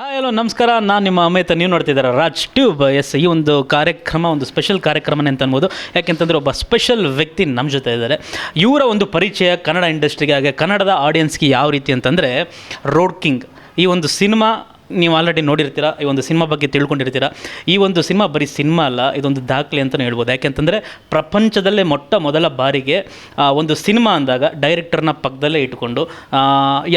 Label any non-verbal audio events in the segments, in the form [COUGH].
Hi hello ನಮಸ್ಕಾರ. ನಾನು ನಿಮ್ಮ ಅಮೇತ. ನೀವು ನೋಡ್ತಿದ್ದಾರೆ ರಾಜ್ ಟ್ಯೂಬ್. ಎಸ್ ಈ ಒಂದು ಕಾರ್ಯಕ್ರಮ, ಒಂದು ಸ್ಪೆಷಲ್ ಕಾರ್ಯಕ್ರಮನೇ ಅಂತ ಅನ್ಬೋದು. ಯಾಕೆಂತಂದರೆ ಒಬ್ಬ ಸ್ಪೆಷಲ್ ವ್ಯಕ್ತಿ ನಮ್ಮ ಜೊತೆ ಇದ್ದಾರೆ. ಇವರ ಒಂದು ಪರಿಚಯ ಕನ್ನಡ ಇಂಡಸ್ಟ್ರಿಗೆ ಹಾಗೆ ಕನ್ನಡದ ಆಡಿಯನ್ಸ್ಗೆ ಯಾವ ರೀತಿ ಅಂತಂದರೆ ರೋಡ್ ಕಿಂಗ್ ಈ ಒಂದು ಸಿನಿಮಾ ನೀವು ಆಲ್ರೆಡಿ ನೋಡಿರ್ತೀರ, ಈ ಒಂದು ಸಿನಿಮಾ ಬಗ್ಗೆ ತಿಳ್ಕೊಂಡಿರ್ತೀರ. ಈ ಒಂದು ಸಿನಿಮಾ ಬರೀ ಸಿನಿಮಾ ಅಲ್ಲ, ಇದೊಂದು ದಾಖಲೆ ಅಂತಲೇ ಹೇಳ್ಬೋದು. ಯಾಕೆಂತಂದರೆ ಪ್ರಪಂಚದಲ್ಲೇ ಮೊಟ್ಟ ಮೊದಲ ಬಾರಿಗೆ ಒಂದು ಸಿನಿಮಾ ಅಂದಾಗ ಡೈರೆಕ್ಟರ್ನ ಪಕ್ಕದಲ್ಲೇ ಇಟ್ಕೊಂಡು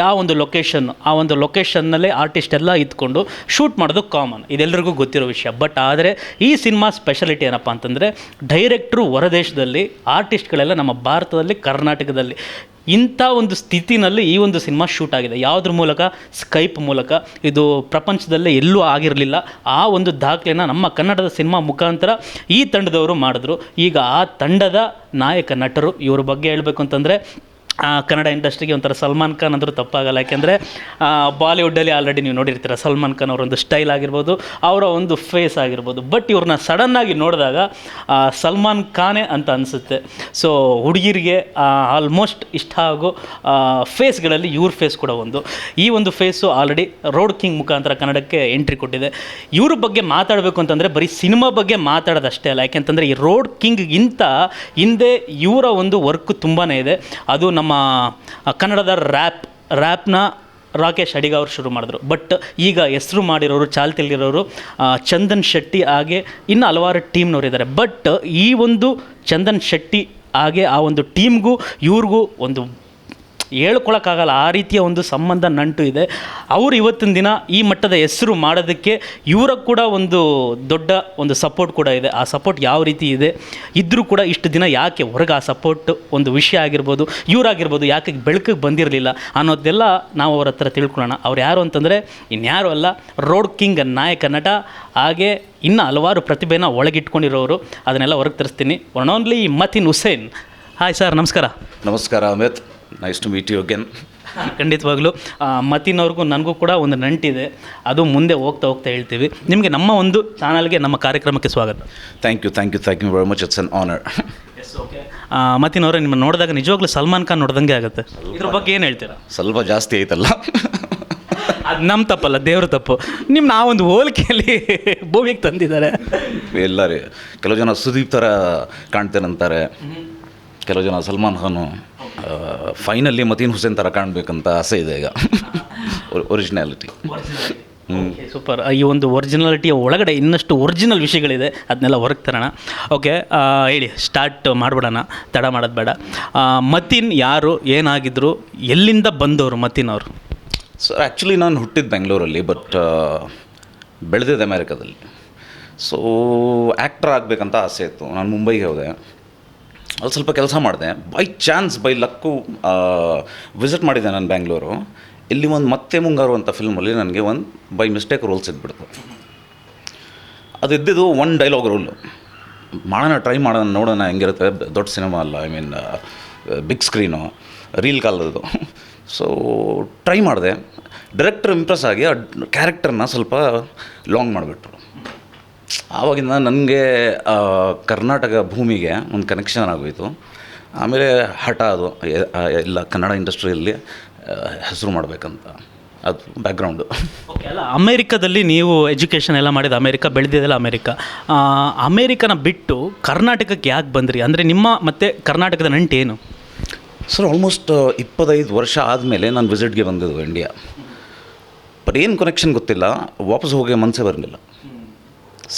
ಯಾವ ಒಂದು ಲೊಕೇಶನ್ ಆ ಒಂದು ಲೊಕೇಶನ್ನಲ್ಲೇ ಆರ್ಟಿಸ್ಟ್ ಎಲ್ಲ ಇದ್ಕೊಂಡು ಶೂಟ್ ಮಾಡೋದು ಕಾಮನ್ ಇದೆಲ್ಲರಿಗೂ ಗೊತ್ತಿರೋ ವಿಷಯ. ಬಟ್ ಆದರೆ, ಈ ಸಿನಿಮಾ ಸ್ಪೆಷಾಲಿಟಿ ಏನಪ್ಪ ಅಂತಂದರೆ ಡೈರೆಕ್ಟ್ರು ಹೊರದೇಶದಲ್ಲಿ ಆರ್ಟಿಸ್ಟ್ಗಳೆಲ್ಲ ನಮ್ಮ ಭಾರತದಲ್ಲಿ, ಕರ್ನಾಟಕದಲ್ಲಿ ಇಂಥ ಒಂದು ಸ್ಥಿತಿನಲ್ಲಿ ಈ ಒಂದು ಸಿನಿಮಾ ಶೂಟ್ ಆಗಿದೆ. ಯಾವುದ್ರ ಮೂಲಕ? ಸ್ಕೈಪ್ ಮೂಲಕ. ಇದು ಪ್ರಪಂಚದಲ್ಲೇ ಎಲ್ಲೂ ಆಗಿರಲಿಲ್ಲ. ಆ ಒಂದು ದಾಖಲೆನ ನಮ್ಮ ಕನ್ನಡದ ಸಿನಿಮಾ ಮುಖಾಂತರ ಈ ತಂಡದವರು ಮಾಡಿದ್ರು. ಈಗ ಆ ತಂಡದ ನಾಯಕ, ನಟರು ಇವ್ರ ಬಗ್ಗೆ ಹೇಳಬೇಕು ಅಂತಂದರೆ ಕನ್ನಡ ಇಂಡಸ್ಟ್ರಿಗೆ ಒಂಥರ ಸಲ್ಮಾನ್ ಖಾನ್ ಅಂದರೂ ತಪ್ಪಾಗಲ್ಲ. ಯಾಕೆಂದರೆ ಬಾಲಿವುಡ್ಡಲ್ಲಿ ಆಲ್ರೆಡಿ ನೀವು ನೋಡಿರ್ತೀರ, ಸಲ್ಮಾನ್ ಖಾನ್ ಅವರೊಂದು ಸ್ಟೈಲ್ ಆಗಿರ್ಬೋದು, ಅವರ ಒಂದು ಫೇಸ್ ಆಗಿರ್ಬೋದು. ಬಟ್ ಇವ್ರನ್ನ ಸಡನ್ನಾಗಿ ನೋಡಿದಾಗ ಸಲ್ಮಾನ್ ಖಾನೇ ಅಂತ ಅನಿಸುತ್ತೆ. ಸೊ ಹುಡುಗಿರಿಗೆ ಆಲ್ಮೋಸ್ಟ್ ಇಷ್ಟ ಆಗೋ ಫೇಸ್ಗಳಲ್ಲಿ ಇವ್ರ ಫೇಸ್ ಕೂಡ ಒಂದು. ಈ ಒಂದು ಫೇಸು ಆಲ್ರೆಡಿ ರೋಡ್ ಕಿಂಗ್ ಮುಖಾಂತರ ಕನ್ನಡಕ್ಕೆ ಎಂಟ್ರಿ ಕೊಟ್ಟಿದೆ. ಇವ್ರ ಬಗ್ಗೆ ಮಾತಾಡಬೇಕು ಅಂತಂದರೆ ಬರೀ ಸಿನಿಮಾ ಬಗ್ಗೆ ಮಾತಾಡೋದಷ್ಟೇ ಅಲ್ಲ. ಯಾಕೆಂತಂದರೆ ಈ ರೋಡ್ ಕಿಂಗ್ಗಿಂತ ಹಿಂದೆ ಇವರ ಒಂದು ವರ್ಕ್ ತುಂಬಾ ಇದೆ. ಅದು ನಮ್ಮ ಆ, ಕನ್ನಡದ ರ್ಯಾಪ್ ರ್ಯಾಪ್ನ ರಾಕೇಶ್ ಅಡಿಗ ಅವರು ಶುರು ಮಾಡಿದ್ರು. ಬಟ್ ಈಗ ಹೆಸರು ಮಾಡಿರೋರು ಚಾಲ್ತಿಯಲ್ಲಿರೋರು ಚಂದನ್ ಶೆಟ್ಟಿ ಹಾಗೆ ಇನ್ನು ಹಲವಾರು ಟೀಮ್ನವ್ರು ಇದ್ದಾರೆ ಬಟ್ ಈ ಒಂದು ಚಂದನ್ ಶೆಟ್ಟಿ ಹಾಗೆ ಆ ಒಂದು ಟೀಮ್ಗೂ ಇವ್ರಿಗೂ ಒಂದು ಹೇಳ್ಕೊಳಕ್ಕಾಗಲ್ಲ. ಆ ರೀತಿಯ ಒಂದು ಸಂಬಂಧ ನಂಟು ಇದೆ. ಅವರು ಇವತ್ತಿನ ದಿನ ಈ ಮಟ್ಟದ ಹೆಸರು ಮಾಡೋದಕ್ಕೆ ಇವರ ಕೂಡ ಒಂದು ದೊಡ್ಡ ಒಂದು ಸಪೋರ್ಟ್ ಕೂಡ ಇದೆ. ಆ ಸಪೋರ್ಟ್ ಯಾವ ರೀತಿ ಇದೆ? ಇದ್ದರೂ ಕೂಡ ಇಷ್ಟು ದಿನ ಯಾಕೆ ಹೊರಗೆ ಆ ಸಪೋರ್ಟ್ ಒಂದು ವಿಷಯ ಆಗಿರ್ಬೋದು ಇವರಾಗಿರ್ಬೋದು ಯಾಕೆ ಬೆಳಕಿಗೆ ಬಂದಿರಲಿಲ್ಲ ಅನ್ನೋದೆಲ್ಲ ನಾವು ಅವ್ರ ಹತ್ರ ತಿಳ್ಕೊಳ್ಳೋಣ. ಅವ್ರು ಯಾರು ಅಂತಂದರೆ ಇನ್ಯಾರು ಅಲ್ಲ, ರೋಡ್ ಕಿಂಗ್ ನಾಯಕ ನಟ, ಹಾಗೆ ಇನ್ನು ಹಲವಾರು ಪ್ರತಿಭೆನ ಒಳಗಿಟ್ಕೊಂಡಿರೋರು. ಅದನ್ನೆಲ್ಲ ಹೊರಗೆ ತರಿಸ್ತೀನಿ. One only Mateen Hussain. Hi sir ನಮಸ್ಕಾರ. ನಮಸ್ಕಾರ, Amit. Nice to meet you again ಖಂಡಿತವಾಗ್ಲೂ. ಮತ್ತಿನವ್ರಿಗೂ ನನಗೂ ಕೂಡ ಒಂದು ನಂಟಿದೆ. ಅದು ಮುಂದೆ ಹೋಗ್ತಾ ಹೋಗ್ತಾ ಹೇಳ್ತೀವಿ. ನಿಮಗೆ ನಮ್ಮ ಒಂದು ಚಾನಲ್ಗೆ ನಮ್ಮ ಕಾರ್ಯಕ್ರಮಕ್ಕೆ ಸ್ವಾಗತ. Thank you thank you thank you very much it's an honour ಮತ್ತಿನವ್ರೆ ನಿಮ್ಮ ನೋಡಿದಾಗ ನಿಜವಾಗ್ಲೂ ಸಲ್ಮಾನ್ ಖಾನ್ ನೋಡ್ದಂಗೆ ಆಗುತ್ತೆ. ಇದ್ರ ಬಗ್ಗೆ ಏನು ಹೇಳ್ತೀರಾ? ಸ್ವಲ್ಪ ಜಾಸ್ತಿ ಐತಲ್ಲ ಅದು ನಮ್ಮ ತಪ್ಪಲ್ಲ ದೇವ್ರ ತಪ್ಪು. ನಿಮ್ಮ ನಾವೊಂದು ಹೋಲಿಕೆಯಲ್ಲಿ ಭೂಮಿಗೆ ತಂದಿದ್ದಾರೆ. ಎಲ್ಲ ರೀ ಕೆಲವು ಜನ ಸುದೀಪ್ ಥರ ಕಾಣ್ತೇನಂತಾರೆ. ಕೆಲವು ಜನ ಸಲ್ಮಾನ್ ಖಾನು ಫೈನಲಿ ಮತೀನ್ ಹುಸೇನ್ ಥರ ಕಾಣಬೇಕಂತ ಆಸೆ ಇದೆ ಈಗ. ಒರಿಜಿನಾಲಿಟಿ ಸೂಪರ್ ಈ ಒಂದು ಒರಿಜಿನಾಲಿಟಿಯ ಒಳಗಡೆ ಇನ್ನಷ್ಟು ಒರಿಜಿನಲ್ ವಿಷಯಗಳಿದೆ ಅದನ್ನೆಲ್ಲ ಹೊರಗೆ ತರೋಣ. ಓಕೆ ಹೇಳಿ ಸ್ಟಾರ್ಟ್ ಮಾಡಿಬಿಡೋಣ. ತಡ ಮಾಡೋದು ಬೇಡ. ಮತೀನ್ ಮತಿನ್ ಯಾರು ಏನಾಗಿದ್ರು ಎಲ್ಲಿಂದ ಬಂದವರು ಮತೀನ್ ಅವರು? ಸರ್ ಆ್ಯಕ್ಚುಲಿ ನಾನು ಹುಟ್ಟಿದ್ದು ಬೆಂಗಳೂರಲ್ಲಿ ಬಟ್ ಬೆಳೆದಿದ್ದೆ ಅಮೇರಿಕಾದಲ್ಲಿ. ಸೊ ಆ್ಯಕ್ಟರ್ ಆಗಬೇಕಂತ ಆಸೆ ಇತ್ತು. ನಾನು ಮುಂಬೈಗೆ ಹೋದೆ. ಅಲ್ಲಿ ಸ್ವಲ್ಪ ಕೆಲಸ ಮಾಡಿದೆ. By chance by luck visit ಮಾಡಿದ್ದೆ ನಾನು ಬ್ಯಾಂಗ್ಳೂರು ಇಲ್ಲಿ ಒಂದು ಮತ್ತೆ ಮುಂಗಾರು ಅಂತ ಫಿಲ್ಮಲ್ಲಿ ನನಗೆ ಒಂದು ಬೈ ಮಿಸ್ಟೇಕ್ ರೋಲ್ ಇದ್ಬಿಡ್ತು. ಅದು ಇದ್ದಿದ್ದು ಒನ್ ಡೈಲಾಗ್ ರೋಲು ಮಾಡೋಣ ಟ್ರೈ ಮಾಡೋಣ, ನೋಡೋಣ ಹೆಂಗಿರುತ್ತೆ. ದೊಡ್ಡ ಸಿನಿಮಾ ಅಲ್ಲ I mean big screen reel ಕಾಲದ್ದು. ಸೊ ಟ್ರೈ ಮಾಡಿದೆ. ಡೈರೆಕ್ಟರ್ ಇಂಪ್ರೆಸ್ ಆಗಿ ಆ ಕ್ಯಾರೆಕ್ಟರ್ನ ಸ್ವಲ್ಪ ಲಾಂಗ್ ಮಾಡಿಬಿಟ್ರು. ಆವಾಗಿಂದ ನನಗೆ ಕರ್ನಾಟಕ ಭೂಮಿಗೆ ಒಂದು ಕನೆಕ್ಷನ್ ಆಗೋಯಿತು. ಆಮೇಲೆ ಹಠ ಅದು ಎಲ್ಲ ಕನ್ನಡ ಇಂಡಸ್ಟ್ರಿಯಲ್ಲಿ ಹೆಸರು ಮಾಡಬೇಕಂತ. ಅದು ಬ್ಯಾಕ್ಗ್ರೌಂಡು ಓಕೆ ಅಲ್ಲ ಅಮೇರಿಕಾದಲ್ಲಿ ನೀವು ಎಜುಕೇಷನ್ ಎಲ್ಲ ಮಾಡಿದ ಅಮೇರಿಕ ಬೆಳೆದಿದೆಲ್ಲ ಅಮೇರಿಕ. ಅಮೇರಿಕನ ಬಿಟ್ಟು ಕರ್ನಾಟಕಕ್ಕೆ ಯಾಕೆ ಬಂದ್ರಿ? ಅಂದರೆ ನಿಮ್ಮ ಮತ್ತು ಕರ್ನಾಟಕದ ನಂಟು ಏನು ಸರ್ ಆಲ್ಮೋಸ್ಟ್ ಇಪ್ಪತ್ತೈದು ವರ್ಷ ಆದಮೇಲೆ ನಾನು ವಿಸಿಟ್ಗೆ ಬಂದಿದ್ದು ಇಂಡಿಯಾ ಬಟ್ ಏನು ಕನೆಕ್ಷನ್ ಗೊತ್ತಿಲ್ಲ ವಾಪಸ್ ಹೋಗಿ ಮನಸ್ಸೇ ಬರಲಿಲ್ಲ.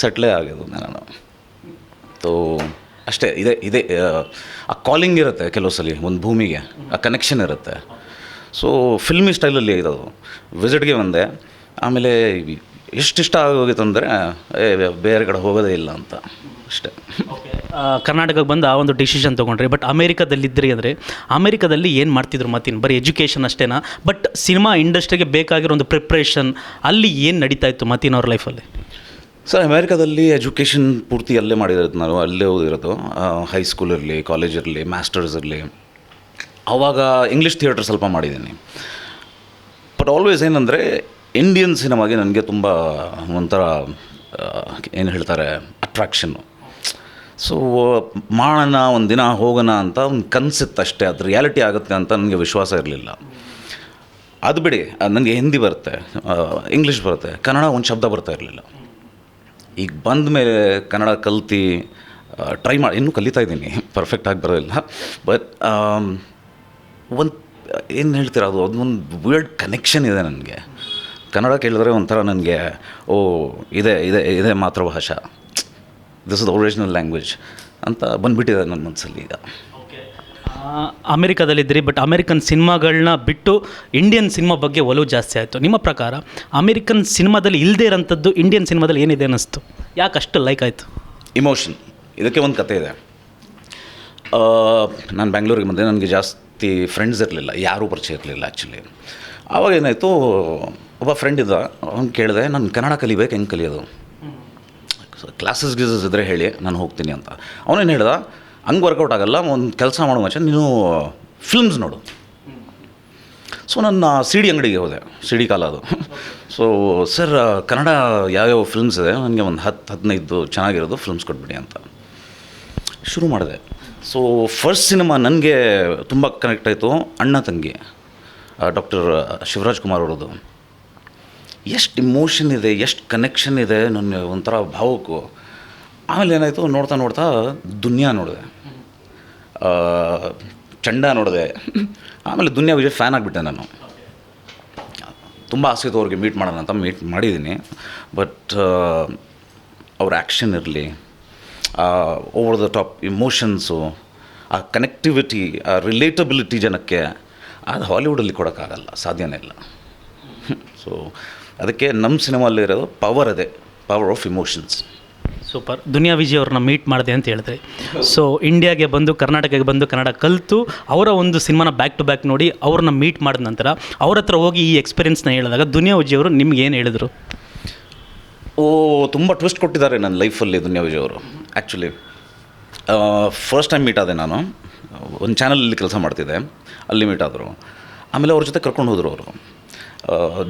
ಸೆಟ್ಲೇ ಆಗೋದು ನಾನು. ತೋ ಅಷ್ಟೇ ಇದೆ ಇದೆ ಆ, ಕಾಲಿಂಗ್ ಇರುತ್ತೆ ಕೆಲವು ಸಲ ಒಂದು ಭೂಮಿಗೆ ಆ ಕನೆಕ್ಷನ್ ಇರುತ್ತೆ. ಸೊ ಫಿಲ್ಮಿ ಸ್ಟೈಲಲ್ಲಿ ಇದು ವಿಸಿಟ್ಗೆ ಬಂದೆ. ಆಮೇಲೆ ಎಷ್ಟಿಷ್ಟ ಆಗೋಗಿತ್ತು ಅಂದರೆ ಬೇರೆ ಕಡೆ ಹೋಗೋದೇ ಇಲ್ಲ ಅಂತ. ಅಷ್ಟೇ. ಕರ್ನಾಟಕಕ್ಕೆ ಬಂದು ಆ ಒಂದು ಡಿಸಿಷನ್ ತೊಗೊಂಡ್ರಿ ಬಟ್ ಅಮೇರಿಕಾದಲ್ಲಿದ್ರಿ ಅಂದರೆ ಅಮೇರಿಕಾದಲ್ಲಿ ಏನು ಮಾಡ್ತಿದ್ರು ಮತ್ತಿನ್? ಬರೀ ಎಜುಕೇಷನ್ ಅಷ್ಟೇನಾ? ಬಟ್ ಸಿನಿಮಾ ಇಂಡಸ್ಟ್ರಿಗೆ ಬೇಕಾಗಿರೋ ಒಂದು ಪ್ರಿಪ್ರೇಷನ್ ಅಲ್ಲಿ ಏನು ನಡೀತಾ ಇತ್ತು ಮತ್ತಿನ್ ಅವ್ರ ಲೈಫಲ್ಲಿ ಸರ್, ಅಮೇರಿಕಾದಲ್ಲಿ ಎಜುಕೇಷನ್ ಪೂರ್ತಿ ಅಲ್ಲೇ ಮಾಡಿರೋದು ನಾನು, ಅಲ್ಲೇ ಓದಿರೋದು. ಹೈಸ್ಕೂಲ್ ಇರಲಿ ಕಾಲೇಜ್ ಇರಲಿ ಮಾಸ್ಟರ್ಸ್ ಇರಲಿ. ಆವಾಗ ಇಂಗ್ಲೀಷ್ ಥಿಯೇಟರ್ ಸ್ವಲ್ಪ ಮಾಡಿದ್ದೀನಿ. ಬಟ್ ಆಲ್ವೇಸ್ ಏನಂದರೆ ಇಂಡಿಯನ್ ಸಿನಿಮಾಗೆ ನನಗೆ ತುಂಬ ಒಂಥರ ಏನು ಹೇಳ್ತಾರೆ ಅಟ್ರಾಕ್ಷನ್ನು ಸೊ ಮಾಡೋಣ ಒಂದು ದಿನ ಹೋಗೋಣ ಅಂತ ಒಂದು ಕನಸಿತ್ತು ಅಷ್ಟೇ. ಅದು ರಿಯಾಲಿಟಿ ಆಗುತ್ತೆ ಅಂತ ನನಗೆ ವಿಶ್ವಾಸ ಇರಲಿಲ್ಲ. ಅದು ಬಿಡಿ ನನಗೆ ಹಿಂದಿ ಬರುತ್ತೆ ಇಂಗ್ಲೀಷ್ ಬರುತ್ತೆ, ಕನ್ನಡ ಒಂದು ಶಬ್ದ ಬರ್ತಾ ಇರಲಿಲ್ಲ. ಈಗ ಬಂದ ಮೇಲೆ ಕನ್ನಡ ಕಲ್ತು ಟ್ರೈ ಮಾಡಿ, ಇನ್ನೂ ಕಲಿತಾ ಇದ್ದೀನಿ. ಪರ್ಫೆಕ್ಟಾಗಿ ಬರೋದಿಲ್ಲ. ಬಟ್ ಒಂದು, ಏನು ಹೇಳ್ತೀರ ಅದು? ಅದೊಂದು ವರ್ಡ್ ಕನೆಕ್ಷನ್ ಇದೆ ನನಗೆ. ಕನ್ನಡ ಕೇಳಿದ್ರೆ ಒಂಥರ ನನಗೆ, ಓ, ಇದೆ ಇದೆ ಇದೆ ಮಾತೃಭಾಷಾ. This is the original language ಅಂತ ಬಂದುಬಿಟ್ಟಿದೆ ನನ್ನ ಮನಸ್ಸಲ್ಲಿ ಈಗ. ಅಮೆರಿಕದಲ್ಲಿದ್ದಿರಿ ಬಟ್ ಅಮೆರಿಕನ್ ಸಿನಿಮಾಗಳನ್ನ ಬಿಟ್ಟು ಇಂಡಿಯನ್ ಸಿನಿಮಾ ಬಗ್ಗೆ ಒಲವು ಜಾಸ್ತಿ ಆಯಿತು. ನಿಮ್ಮ ಪ್ರಕಾರ ಅಮೆರಿಕನ್ ಸಿನಿಮಾದಲ್ಲಿ ಇಲ್ಲದೇ ಇರೋಂಥದ್ದು ಇಂಡಿಯನ್ ಸಿನಿಮಾದಲ್ಲಿ ಏನಿದೆ ಅನ್ನಿಸ್ತು? ಯಾಕೆ ಅಷ್ಟು ಲೈಕ್ ಆಯಿತು? ಇಮೋಷನ್ ಇದಕ್ಕೆ ಒಂದು ಕತೆ ಇದೆ. ನಾನು ಬೆಂಗಳೂರಿಗೆ ಬಂದೆ. ನನಗೆ ಜಾಸ್ತಿ ಫ್ರೆಂಡ್ಸ್ ಇರಲಿಲ್ಲ. ಯಾರೂ ಪರಿಚಯ ಇರಲಿಲ್ಲ ಆ್ಯಕ್ಚುಲಿ ಆವಾಗ ಏನಾಯಿತು ಒಬ್ಬ ಫ್ರೆಂಡ್ ಇದ್ದ. ಅವ್ನು ಕೇಳಿದೆ ನಾನು ಕನ್ನಡ ಕಲಿಬೇಕು ಹೆಂಗೆ ಕಲಿಯೋದು? ಕ್ಲಾಸಸ್ ಗೀಸಸ್ ಇದ್ದರೆ ಹೇಳಿ ನಾನು ಹೋಗ್ತೀನಿ ಅಂತ. ಅವನೇನು ಹೇಳ್ದ ಹಂಗೆ ವರ್ಕೌಟ್ ಆಗಲ್ಲ, ಒಂದು ಕೆಲಸ ಮಾಡೋ ಮಚ್ಚ ನೀನು ಫಿಲ್ಮ್ಸ್ ನೋಡು. ಸೊ ನನ್ನ ಸಿ ಡಿ ಅಂಗಡಿಗೆ ಹೋದೆ ಸಿ ಡಿ ಕಾಲ ಅದು. ಸೊ ಸರ್ ಕನ್ನಡ ಯಾವ್ಯಾವ ಫಿಲ್ಮ್ಸ್ ಇದೆ? ನನಗೆ ಒಂದು ಹತ್ತು ಹದಿನೈದು ಚೆನ್ನಾಗಿರೋದು ಫಿಲ್ಮ್ಸ್ ಕೊಟ್ಬಿಡಿ ಅಂತ. ಶುರು ಮಾಡಿದೆ. ಸೊ ಫಸ್ಟ್ ಸಿನಿಮಾ ನನಗೆ ತುಂಬ ಕನೆಕ್ಟ್ ಆಯಿತು, ಅಣ್ಣ ತಂಗಿ ಡಾಕ್ಟರ್ ಶಿವರಾಜ್ ಕುಮಾರ್ ಅವರದು ಎಷ್ಟು ಇಮೋಷನ್ ಇದೆ, ಎಷ್ಟು ಕನೆಕ್ಷನ್ ಇದೆ, ನನ್ನ ಒಂಥರ ಭಾವಕ್ಕೂ ಆಮೇಲೆ ಏನಾಯಿತು, ನೋಡ್ತಾ ನೋಡ್ತಾ ದುನಿಯಾ ನೋಡಿದೆ. ಚಂಡ ನೋಡಿದೆ. ಆಮೇಲೆ ದುನಿಯಾ ವಿಜಯ್ ಫ್ಯಾನ್ ಆಗಿಬಿಟ್ಟೆ ನಾನು. ತುಂಬ ಆಸೆ ಇತ್ತು ಅವ್ರಿಗೆ ಮೀಟ್ ಮಾಡೋಣ ಅಂತ ಮೀಟ್ ಮಾಡಿದ್ದೀನಿ. ಬಟ್ ಅವ್ರ ಆ್ಯಕ್ಷನ್ ಇರಲಿ ಓವರ್ ದ ಟಾಪ್ ಇಮೋಷನ್ಸು ಆ ಕನೆಕ್ಟಿವಿಟಿ ಆ ರಿಲೇಟಬಿಲಿಟಿ ಜನಕ್ಕೆ ಅದು ಹಾಲಿವುಡಲ್ಲಿ ಕೊಡೋಕ್ಕಾಗಲ್ಲ, ಸಾಧ್ಯನೇ ಇಲ್ಲ. ಸೊ ಅದಕ್ಕೆ ನಮ್ಮ ಸಿನಿಮಾಲಿರೋದು ಪವರ್ ಅದೇ power of emotions super. Duniya Vijay ಅವ್ರನ್ನ ಮೀಟ್ ಮಾಡಿದೆ ಅಂತ ಹೇಳಿದ್ರಿ. ಸೊ ಇಂಡಿಯಾಗೆ ಬಂದು, ಕರ್ನಾಟಕಕ್ಕೆ ಬಂದು, ಕನ್ನಡ ಕಲಿತು, ಅವರ ಒಂದು ಸಿನಿಮಾನ ಬ್ಯಾಕ್ ಟು ಬ್ಯಾಕ್ ನೋಡಿ ಅವ್ರನ್ನ ಮೀಟ್ ಮಾಡಿದ ನಂತರ ಅವ್ರ ಹತ್ರ ಹೋಗಿ ಈ ಎಕ್ಸ್ಪೀರಿಯನ್ಸ್ನ ಹೇಳಿದಾಗ ದುನಿಯಾ ವಿಜಯ್ ಅವರು ನಿಮ್ಗೆ ಏನು ಹೇಳಿದರು? ಓ, ತುಂಬ ಟ್ವಿಸ್ಟ್ ಕೊಟ್ಟಿದ್ದಾರೆ ನನ್ನ ಲೈಫಲ್ಲಿ ದುನಿಯಾ ವಿಜಯ್ ಅವರು. ಆ್ಯಕ್ಚುಲಿ ಫಸ್ಟ್ ಟೈಮ್ ಮೀಟ್ ಆದೆ ನಾನು. ಒಂದು ಚಾನಲಲ್ಲಿ ಕೆಲಸ ಮಾಡ್ತಿದ್ದೆ. ಅಲ್ಲಿ ಮೀಟ್ ಆದರು. ಆಮೇಲೆ ಅವ್ರ ಜೊತೆ ಕರ್ಕೊಂಡು ಹೋದರು ಅವರು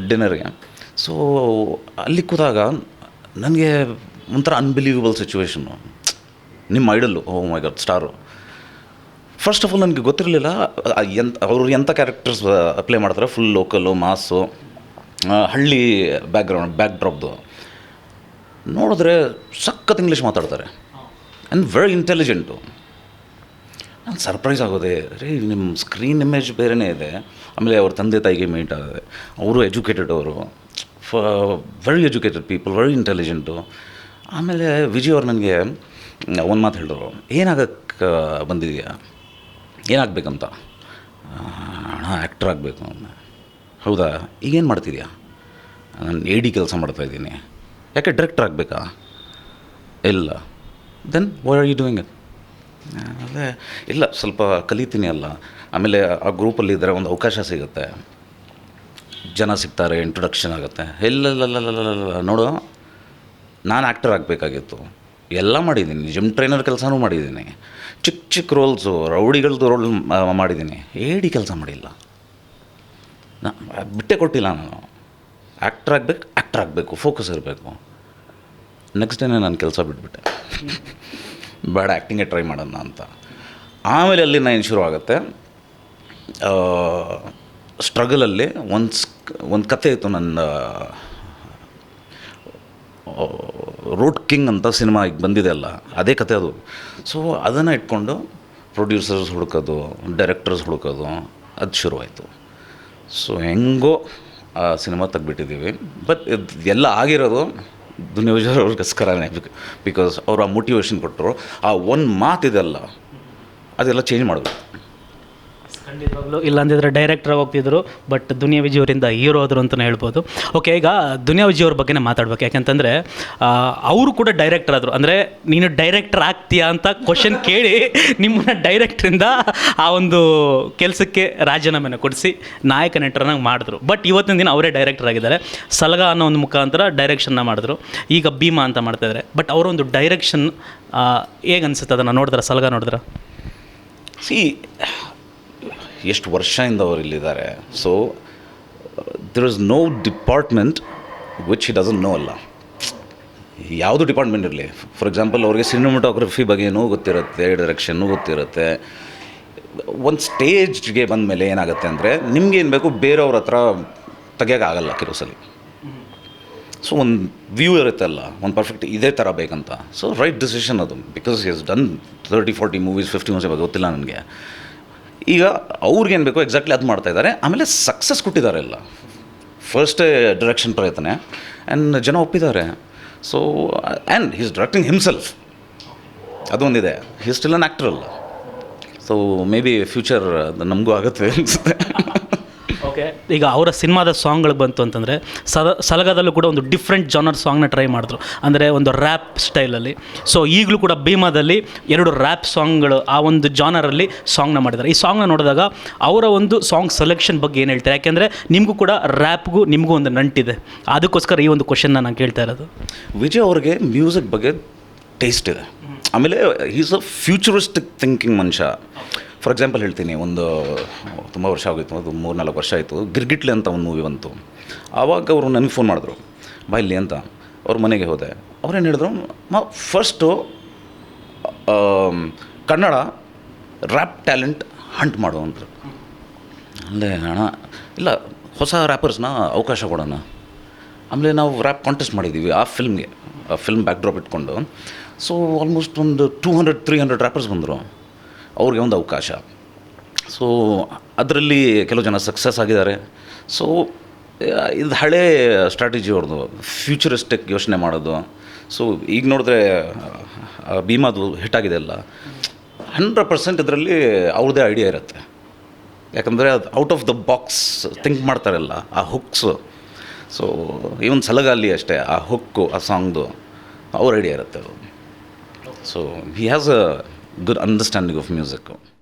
ಡಿನ್ನರ್ಗೆ ಸೊ ಅಲ್ಲಿ ಕೂತಾಗ ನನಗೆ ಒಂಥರ ಅನ್ಬಿಲೀವಬಲ್ ಸಿಚುವೇಶನ್ನು ನಿಮ್ಮ idol oh my god star first of all ನನಗೆ ಗೊತ್ತಿರಲಿಲ್ಲ ಎಂತ, ಅವರು ಎಂಥ ಕ್ಯಾರೆಕ್ಟರ್ಸ್ ಅಪ್ಲೈ ಮಾಡ್ತಾರೆ? ಫುಲ್ ಲೋಕಲ್ಲು ಮಾಸು ಹಳ್ಳಿ ಬ್ಯಾಕ್ಗ್ರೌಂಡ್ ಬ್ಯಾಕ್ ಡ್ರಾಪ್ದು ನೋಡಿದ್ರೆ ಸಖತ್ ಇಂಗ್ಲೀಷ್ ಮಾತಾಡ್ತಾರೆ. ಆ್ಯಂಡ್ ವೆರಿ ಇಂಟೆಲಿಜೆಂಟು ನಾನು ಸರ್ಪ್ರೈಸ್ ಆಗೋದೆ, ರೀ ನಿಮ್ಮ ಸ್ಕ್ರೀನ್ ಇಮೇಜ್ ಬೇರೆಯೇ ಇದೆ. ಆಮೇಲೆ ಅವ್ರ ತಂದೆ ತಾಯಿಗೆ ಮೀಟ್ ಆಗಿದೆ. ಅವರು ಎಜುಕೇಟೆಡ್ ಅವರು. ಫ very educated people very intelligent ಆಮೇಲೆ ವಿಜಯ್ ಅವ್ರು ನನಗೆ ಒಂದು ಮಾತು ಹೇಳಿದ್ರು. ಏನಾಗಕ್ಕೆ ಬಂದಿದೆಯಾ? ಏನಾಗಬೇಕಂತ? ಅಣ್ಣ ಆ್ಯಕ್ಟ್ರ್ ಆಗಬೇಕು ಅಂತ. ಹೌದಾ? ಈಗೇನು ಮಾಡ್ತಿದ್ಯಾ? ನಾನು ಎ ಡಿ ಕೆಲಸ ಮಾಡ್ತಾಯಿದ್ದೀನಿ ಯಾಕೆ ಡೈರೆಕ್ಟರ್ ಆಗಬೇಕಾ? ಇಲ್ಲ. Then why are you doing it ಅದೇ, ಇಲ್ಲ, ಸ್ವಲ್ಪ ಕಲಿತೀನಿ ಅಲ್ಲ. ಆಮೇಲೆ ಆ ಗ್ರೂಪಲ್ಲಿ ಇದ್ದರೆ ಒಂದು ಅವಕಾಶ ಸಿಗುತ್ತೆ. ಜನ ಸಿಗ್ತಾರೆ ಇಂಟ್ರೊಡಕ್ಷನ್ ಆಗುತ್ತೆ. ಇಲ್ಲ, ನೋಡು. ನಾನು ಆ್ಯಕ್ಟರ್ ಆಗಬೇಕಾಗಿತ್ತು. ಎಲ್ಲ ಮಾಡಿದ್ದೀನಿ. ಜಿಮ್ ಟ್ರೈನರ್ ಕೆಲಸನೂ ಮಾಡಿದ್ದೀನಿ. ಚಿಕ್ಕ ಚಿಕ್ಕ ರೋಲ್ಸು ರೌಡಿಗಳದ್ದು ರೋಲ್ ಮಾಡಿದ್ದೀನಿ. ಏಡಿ ಕೆಲಸ ಮಾಡಿಲ್ಲ. ನಾ, ಬಿಟ್ಟೆ ಕೊಟ್ಟಿಲ್ಲ ನಾನು. ಆ್ಯಕ್ಟರ್ ಆಗಬೇಕು ಆ್ಯಕ್ಟರ್ ಆಗಬೇಕು. ಫೋಕಸ್ ಇರಬೇಕು. ನೆಕ್ಸ್ಟ್ ಡೇನೇ ನಾನು ಕೆಲಸ ಬಿಟ್ಬಿಟ್ಟೆ. [LAUGHS] ಬೇಡ ಆ್ಯಕ್ಟಿಂಗೇ ಟ್ರೈ ಮಾಡೋಣ ಅಂತ. ಆಮೇಲೆ ಅಲ್ಲಿ ನಾನು ಶುರು ಆಗುತ್ತೆ? ಸ್ಟ್ರಗಲಲ್ಲಿ ಒಂದು ಒಂದು ಕತೆ ಇತ್ತು ನನ್ನ ರೋಡ್ ಕಿಂಗ್ ಅಂತ ಸಿನಿಮಾ ಈಗ ಬಂದಿದೆ ಅಲ್ಲ, ಅದೇ ಕತೆ ಅದು. ಸೊ ಅದನ್ನು ಇಟ್ಕೊಂಡು ಪ್ರೊಡ್ಯೂಸರ್ಸ್ ಹುಡುಕೋದು ಡೈರೆಕ್ಟರ್ಸ್ ಹುಡುಕೋದು, ಅದು ಶುರುವಾಯಿತು. ಸೊ ಹೆಂಗೋ ಆ ಸಿನಿಮಾ ತೆಗ್ಬಿಟ್ಟಿದ್ದೀವಿ ಬಟ್ ಎಲ್ಲ ಆಗಿರೋದು ದುನಿಯೋಜರ್ ಅವ್ರಿಗೋಸ್ಕರನೇ ಬಿಕಾಸ್ ಅವರು ಆ ಮೋಟಿವೇಶನ್ ಕೊಟ್ಟರು. ಆ ಒಂದು ಮಾತಿದೆಲ್ಲ ಅದೆಲ್ಲ ಚೇಂಜ್ ಮಾಡಬೇಕು. ಖಂಡಿತವಾಗ್ಲೂ. ಇಲ್ಲಾಂದಿದ್ರೆ ಡೈರೆಕ್ಟರ್ ಹೋಗ್ತಿದ್ರು ಬಟ್ ದುನಿಯಾ ವಿಜಿ ಅವರಿಂದ ಹೀರೋ ಆದರು ಅಂತಲೇ ಹೇಳ್ಬೋದು. ಓಕೆ ಈಗ ದುನಿಯಾ ವಿಜಿ ಅವ್ರ ಬಗ್ಗೆನೇ ಮಾತಾಡ್ಬೇಕು. ಯಾಕಂತಂದರೆ ಅವರು ಕೂಡ ಡೈರೆಕ್ಟರ್ ಆದರು. ಅಂದರೆ, ನೀನು ಡೈರೆಕ್ಟರ್ ಆಗ್ತೀಯಾ ಅಂತ ಕ್ವಶನ್ ಕೇಳಿ ನಿಮ್ಮನ್ನ ಡೈರೆಕ್ಟ್ರಿಂದ ಆ ಒಂದು ಕೆಲಸಕ್ಕೆ ರಾಜೀನಾಮೆನ ಕೊಡಿಸಿ ನಾಯಕ ನಟರನ್ನಾಗಿ ಮಾಡಿದ್ರು. ಬಟ್ ಇವತ್ತಿನ ದಿನ ಅವರೇ ಡೈರೆಕ್ಟರ್ ಆಗಿದ್ದಾರೆ. ಸಲಗ ಅನ್ನೋ ಒಂದು ಮುಖಾಂತರ ಡೈರೆಕ್ಷನ್ನ ಮಾಡಿದ್ರು. ಈಗ ಭೀಮಾ ಅಂತ ಮಾಡ್ತಾ ಇದ್ದಾರೆ ಬಟ್ ಅವರೊಂದು ಡೈರೆಕ್ಷನ್ ಹೇಗೆ ಅನ್ಸುತ್ತೆ ಅದನ್ನು ನೋಡಿದ್ರೆ? ಸಲಗ ನೋಡಿದ್ರೆ? ಸಿ ಎಷ್ಟು ವರ್ಷದಿಂದ ಅವರು ಇಲ್ಲಿದ್ದಾರೆ. So there is no department which he doesn't know ಅಲ್ಲ. ಯಾವುದು ಡಿಪಾರ್ಟ್ಮೆಂಟ್ ಇರಲಿ? ಫಾರ್ ಎಕ್ಸಾಂಪಲ್ ಅವರಿಗೆ ಸಿನಿಮಾಟೋಗ್ರಫಿ ಬಗ್ಗೆನೂ ಗೊತ್ತಿರುತ್ತೆ ಡೈರೆಕ್ಷನ್ನು ಗೊತ್ತಿರುತ್ತೆ. ಒಂದು ಸ್ಟೇಜ್ಗೆ ಬಂದ ಮೇಲೆ ಏನಾಗುತ್ತೆ ಅಂದರೆ, ನಿಮ್ಗೆ ಏನು ಬೇಕು ಬೇರೆಯವ್ರ ಹತ್ರ ತೆಗಿಯೋಕ್ಕಾಗಲ್ಲ ಕೆಲವು ಸಲ ಸೊ ಒಂದು ವ್ಯೂ ಇರುತ್ತಲ್ಲ ಒಂದು ಪರ್ಫೆಕ್ಟ್ ಇದೇ ಥರ ಬೇಕಂತ. ಸೊ ರೈಟ್ ಡಿಸಿಷನ್ ಅದು because is done thirty forty movies fifty movies ಗೊತ್ತಿಲ್ಲ ನನಗೆ. ಈಗ ಅವ್ರಿಗೇನು ಬೇಕೋ ಎಕ್ಸಾಕ್ಟ್ಲಿ ಅದು ಮಾಡ್ತಾ ಇದ್ದಾರೆ ಆಮೇಲೆ ಸಕ್ಸಸ್ ಕೊಟ್ಟಿದ್ದಾರೆ ಎಲ್ಲ. ಫಸ್ಟೇ ಡೈರೆಕ್ಷನ್ ಪ್ರಯತ್ನ. ಆ್ಯಂಡ್ ಜನ ಒಪ್ಪಿದ್ದಾರೆ. So and he's directing himself ಅದೊಂದಿದೆ. Still an actor ಅಲ್ಲ. ಸೊ ಮೇ ಬಿ ಫ್ಯೂಚರ್ ನಮಗೂ ಆಗುತ್ತೆ ಅನಿಸುತ್ತೆ. [LAUGHS] ಓಕೆ. ಈಗ ಅವರ ಸಿನಿಮಾದ ಸಾಂಗ್ಗಳು ಬಂತು ಅಂತಂದರೆ ಸದ ಸಲಗದಲ್ಲೂ ಕೂಡ ಒಂದು ಡಿಫ್ರೆಂಟ್ ಜಾನರ್ ಸಾಂಗ್ನ ಟ್ರೈ ಮಾಡಿದ್ರು. ಅಂದರೆ ಒಂದು ರ್ಯಾಪ್ ಸ್ಟೈಲಲ್ಲಿ ಸೊ ಈಗಲೂ ಕೂಡ ಭೀಮಾದಲ್ಲಿ ಎರಡು ರ್ಯಾಪ್ ಸಾಂಗ್ಗಳು ಆ ಒಂದು ಜಾನರಲ್ಲಿ ಸಾಂಗ್ನ ಮಾಡಿದ್ದಾರೆ. ಈ ಸಾಂಗ್ನ ನೋಡಿದಾಗ ಅವರ ಒಂದು ಸಾಂಗ್ ಸೆಲೆಕ್ಷನ್ ಬಗ್ಗೆ ಏನು ಹೇಳ್ತಾರೆ? ಯಾಕೆಂದರೆ ನಿಮಗೂ ಕೂಡ ರ್ಯಾಪ್ಗೂ ನಿಮಗೂ ಒಂದು ನಂಟಿದೆ. ಅದಕ್ಕೋಸ್ಕರ ಈ ಒಂದು ಕ್ವಶನ್ನ ನಾನು ಕೇಳ್ತಾ ಇರೋದು. ವಿಜಯ್ ಅವ್ರಿಗೆ ಮ್ಯೂಸಿಕ್ ಬಗ್ಗೆ ಟೇಸ್ಟ್ ಇದೆ. ಆಮೇಲೆ ಈಸ್ ಅ ಫ್ಯೂಚರಿಸ್ಟಿಕ್ ಥಿಂಕಿಂಗ್ ಮನುಷ್ಯ. ಫಾರ್ ಎಕ್ಸಾಂಪಲ್ ಹೇಳ್ತೀನಿ, ಒಂದು, ತುಂಬ ವರ್ಷ ಆಗೋಯ್ತು ಅದು ಮೂರು ನಾಲ್ಕು ವರ್ಷ ಆಯಿತು. ಗಿರ್ಗಿಟ್ಲೆ ಅಂತ ಒಂದು ಮೂವಿ ಬಂತು. ಆವಾಗ ಅವರು ನನಗೆ ಫೋನ್ ಮಾಡಿದ್ರು, ಬಾ ಇಲ್ಲಿ ಅಂತ. ಅವ್ರ ಮನೆಗೆ ಹೋದೆ. ಅವ್ರೇನು ಹೇಳಿದ್ರು, ಮ first Kannada rap talent hunt ಮಾಡು ಅಂದರು. ಅಲ್ಲೇ, ಅಣ್ಣ, ಇಲ್ಲ, ಹೊಸ ರ್ಯಾಪರ್ಸ್ನ ಅವಕಾಶ ಕೊಡೋಣ. ಆಮೇಲೆ ನಾವು ರ್ಯಾಪ್ ಕಾಂಟೆಸ್ಟ್ ಮಾಡಿದ್ದೀವಿ ಆ ಫಿಲ್ಮ್ಗೆ ಆ ಫಿಲ್ಮ್ ಬ್ಯಾಕ್ ಡ್ರಾಪ್ ಇಟ್ಕೊಂಡು. ಸೊ ಆಲ್ಮೋಸ್ಟ್ ಒಂದು two hundred three hundred rappers ಬಂದರು. ಅವ್ರಿಗೆ ಒಂದು ಅವಕಾಶ. ಸೊ ಅದರಲ್ಲಿ ಕೆಲವು ಜನ ಸಕ್ಸಸ್ ಆಗಿದ್ದಾರೆ. ಸೊ ಇದು ಹಳೇ ಸ್ಟ್ರಾಟಜಿ ಅವ್ರದ್ದು. ಫ್ಯೂಚರಿಸ್ಟಿಕ್ ಯೋಚನೆ ಮಾಡೋದು. ಸೊ ಈಗ ನೋಡಿದ್ರೆ ಭೀಮಾದು ಹಿಟ್ ಆಗಿದೆ ಅಲ್ಲ. ಹಂಡ್ರೆಡ್ ಪರ್ಸೆಂಟ್ ಇದರಲ್ಲಿ ಅವ್ರದ್ದೇ ಐಡಿಯಾ ಇರುತ್ತೆ. ಯಾಕಂದರೆ ಅದು out of the box think ಮಾಡ್ತಾರಲ್ಲ ಆ ಹುಕ್ಸು ಸೊ ಇವನ್ ಸಲಗಾಲಿ ಅಷ್ಟೇ, ಆ ಹುಕ್ಕು ಆ ಸಾಂಗ್ದು ಅವ್ರ ಐಡಿಯಾ ಇರುತ್ತೆ ಅದು. So he has a good understanding of music.